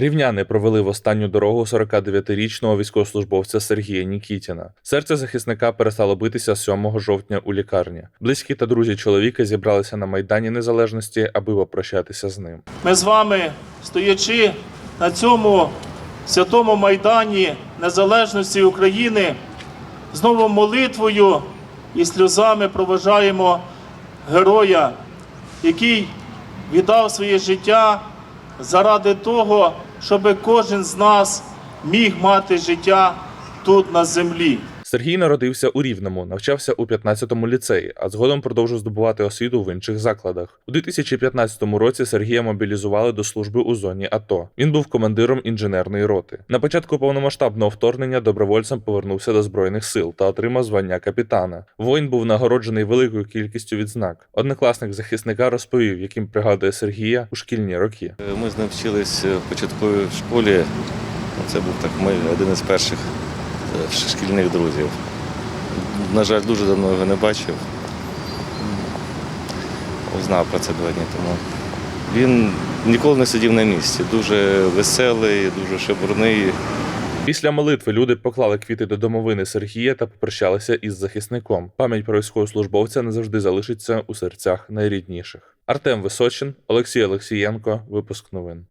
Рівняни провели в останню дорогу 49-річного військовослужбовця Сергія Нікітіна. Серце захисника перестало битися 7 жовтня у лікарні. Близькі та друзі чоловіка зібралися на майдані Незалежності, аби попрощатися з ним. Ми з вами, стоячи на цьому святому майдані Незалежності України, знову молитвою і сльозами проважаємо героя, який віддав своє життя заради того, щоб кожен з нас міг мати життя тут на землі. Сергій народився у Рівному, навчався у 15-му ліцеї, а згодом продовжив здобувати освіту в інших закладах. У 2015 році Сергія мобілізували до служби у зоні АТО. Він був командиром інженерної роти. На початку повномасштабного вторгнення добровольцем повернувся до збройних сил та отримав звання капітана. Воїн був нагороджений великою кількістю відзнак. Однокласник захисника розповів, яким пригадує Сергія у шкільні роки. Ми з ним вчились в школі. Це був так ми один із перших шкільних друзів. На жаль, дуже давно його не бачив. Узнав про це два дні тому. Він ніколи не сидів на місці. Дуже веселий, дуже шебурний. Після молитви люди поклали квіти до домовини Сергія та попрощалися із захисником. Пам'ять про військовослужбовця не завжди залишиться у серцях найрідніших. Артем Височин, Олексій Олексієнко. Випуск новин.